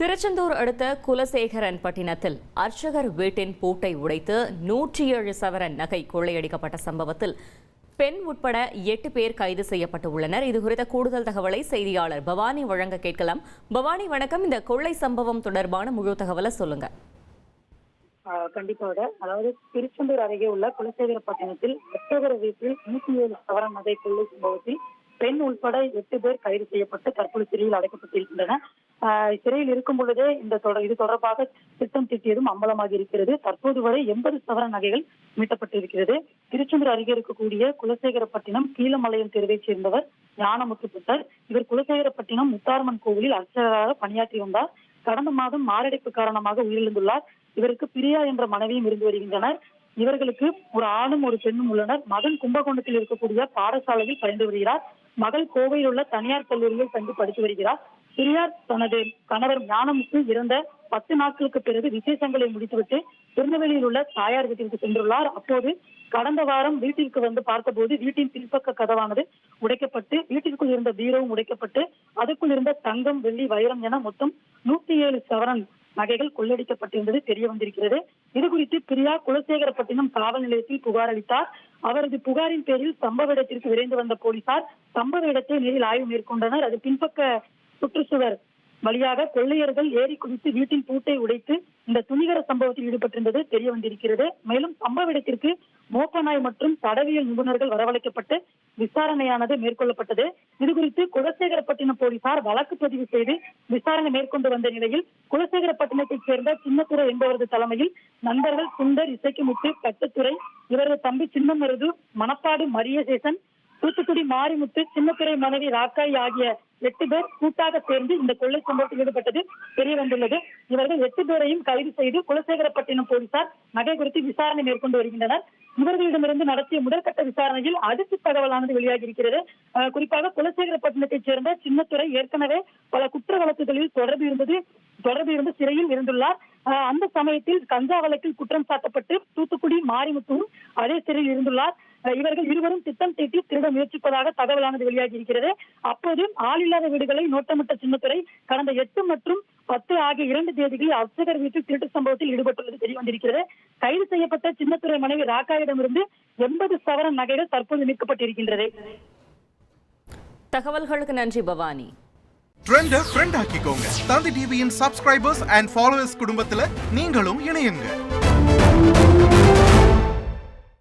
திருச்செந்தூர் அடுத்த குலசேகரன் பட்டினத்தில் அர்ச்சகர் வீட்டின் பூட்டை உடைத்து நூற்றி ஏழு சவரன் நகை கொள்ளையடிக்கப்பட்ட சம்பவத்தில் பெண் உட்பட எட்டு பேர் கைது செய்யப்பட்டு உள்ளனர் இது குறித்த கூடுதல் தகவலை செய்தியாளர் பவானி வழங்க கேட்கலாம். பவானி வணக்கம். இந்த கொள்ளை சம்பவம் தொடர்பான முழு தகவலை சொல்லுங்க. ஆஹ் கண்டிப்பாக அதாவது திருச்செந்தூர் அருகே உள்ள குலசேகரப்பட்டினத்தில் அர்ச்சகர் வீட்டில் நூத்தி ஏழு சவரன் நகை கொள்ளை சம்பவத்தில் பெண் உட்பட எட்டு பேர் கைது செய்யப்பட்டு தற்போது சிறையில் அடைக்கப்பட்டிருக்கின்றனர். சிறையில் இருக்கும் பொழுதே இந்த இது தொடர்பாக திட்டம் தீட்டியதும் அம்பலமாகி இருக்கிறது. தற்போது வரை எண்பது சவரன் நகைகள் மீட்டப்பட்டிருக்கிறது. திருச்செந்தூர் அருகே இருக்கக்கூடிய குலசேகரப்பட்டினம் கீழமலையம் தெருவைச் சேர்ந்தவர் ஞானமுத்து புத்தர் இவர் குலசேகரப்பட்டினம் முத்தாரம்மன் கோவிலில் அர்ச்சகராக பணியாற்றி வந்தார். கடந்த மாதம் மாரடைப்பு காரணமாக உயிரிழந்துள்ளார். இவருக்கு பிரியா என்ற மனைவியும் இருந்து வருகின்றனர். இவர்களுக்கு ஒரு ஆணும் ஒரு பெண்ணும் உள்ளனர். மதன் கும்பகோணத்தில் இருக்கக்கூடிய பாடசாலையில் பயின்று வருகிறார். மகள் கோவையில் உள்ள தனியார் கல்லூரியில் தங்கி படித்து வருகிறார். பிரியார் தனது கணவர் ஞானமுக்கு இறந்த பத்து நாட்களுக்கு பிறகு விசேஷங்களை முடித்துவிட்டு திருநெல்வேலியில் உள்ள தாயார் வீட்டிற்கு சென்றுள்ளார். அப்போது கடந்த வாரம் வீட்டிற்கு வந்து பார்த்தபோது வீட்டின் பின்பக்க கதவானது உடைக்கப்பட்டு வீட்டிற்குள் இருந்த பீரோவும் உடைக்கப்பட்டு அதுக்குள் இருந்த தங்கம் வெள்ளி வைரம் என மொத்தம் நூத்தி ஏழு சவரன் நகைகள் கொள்ளடிக்கப்பட்டிருந்தது தெரிய வந்திருக்கிறது. இது குறித்து பிரியா குலசேகரப்பட்டினம் காவல் நிலையத்தில் புகார் அளித்தார். அவரது புகாரின் பேரில் சம்பவ இடத்திற்கு விரைந்து வந்த போலீசார் சம்பவ இடத்தை நேரில் ஆய்வு மேற்கொண்டனர். அது பின்பக்க சுற்றுச்சுவர் வழியாக கொள்ளையர்கள் ஏறி குதித்து வீட்டின் பூட்டை உடைத்து இந்த துணிகர சம்பவத்தில் ஈடுபட்டிருந்தது தெரிய வந்திருக்கிறது. மேலும் சம்பவ இடத்திற்கு மோப்பநாய் மற்றும் தடவியல் நிபுணர்கள் வரவழைக்கப்பட்டு விசாரணையானது மேற்கொள்ளப்பட்டது. இதுகுறித்து குலசேகரப்பட்டினம் போலீசார் வழக்கு பதிவு செய்து விசாரணை மேற்கொண்டு வந்த நிலையில் குலசேகரப்பட்டினத்தைச் சேர்ந்த சின்னத்துறை என்பவரது தலைமையில் நண்பர்கள் சுந்தர் இசைக்குமுத்து கட்டுத்துறை இவரது தம்பி சின்னமருது மணப்பாடு மரியசேசன் தூத்துக்குடி மாரிமுத்து சின்னத்துறை மனைவி ராக்காய் ஆகிய எட்டு பேர் கூட்டாக சேர்ந்து இந்த கொள்ளை சம்பவத்தில் ஈடுபட்டது தெரிய வந்துள்ளது இவர்கள் எட்டு பேரையும் கைது செய்து குலசேகரப்பட்டினம் போலீசார் நகை குறித்து விசாரணை மேற்கொண்டு வருகின்றனர். இவர்களிடமிருந்து நடத்திய முதற்கட்ட விசாரணையில் அதிர்ச்சி தகவலானது வெளியாகி இருக்கிறது அஹ் குறிப்பாக குலசேகரப்பட்டினத்தைச் சேர்ந்த சின்னத்துறை ஏற்கனவே பல குற்ற வழக்குகளில் தொடர்பு இருந்தது தொடர்பு இருந்து சிறையில் இருந்துள்ளார். அந்த சமயத்தில் கஞ்சா வழக்கில் குற்றம் சாட்டப்பட்டு தூத்துக்குடி மாரிமுத்துவும் அதே சிறையில் இருந்துள்ளார். இவர்கள் இருவரும் திட்டம் தீட்டி திருட முயற்சிப்பதாக தகவலானது வெளியாகி இருக்கிறது அப்போது ஆள் இல்லாத வீடுகளை நோட்டமிட்ட சின்னத்துறை கடந்த எட்டு மற்றும் பத்து ஆகிய இரண்டு தேதிகளில் அர்ச்சகர் வீட்டில் திருட்டு சம்பவத்தில் ஈடுபட்டுள்ளது தெரிய வந்திருக்கிறது. கைது செய்யப்பட்ட சின்னத்துறை மனைவி ராக்காயிடமிருந்து எண்பது சவரன் நகைகள் தற்போது மீட்கப்பட்டிருக்கின்றது. தகவல்களுக்கு நன்றி பவானி. ட்ரெண்ட ஃப்ரெண்ட் ஆக்கிக்கோங்க. தந்தி டிவியின் சப்ஸ்கிரைபர்ஸ் அண்ட் ஃபாலோவர்ஸ் குடும்பத்துல நீங்களும் இணையுங்க.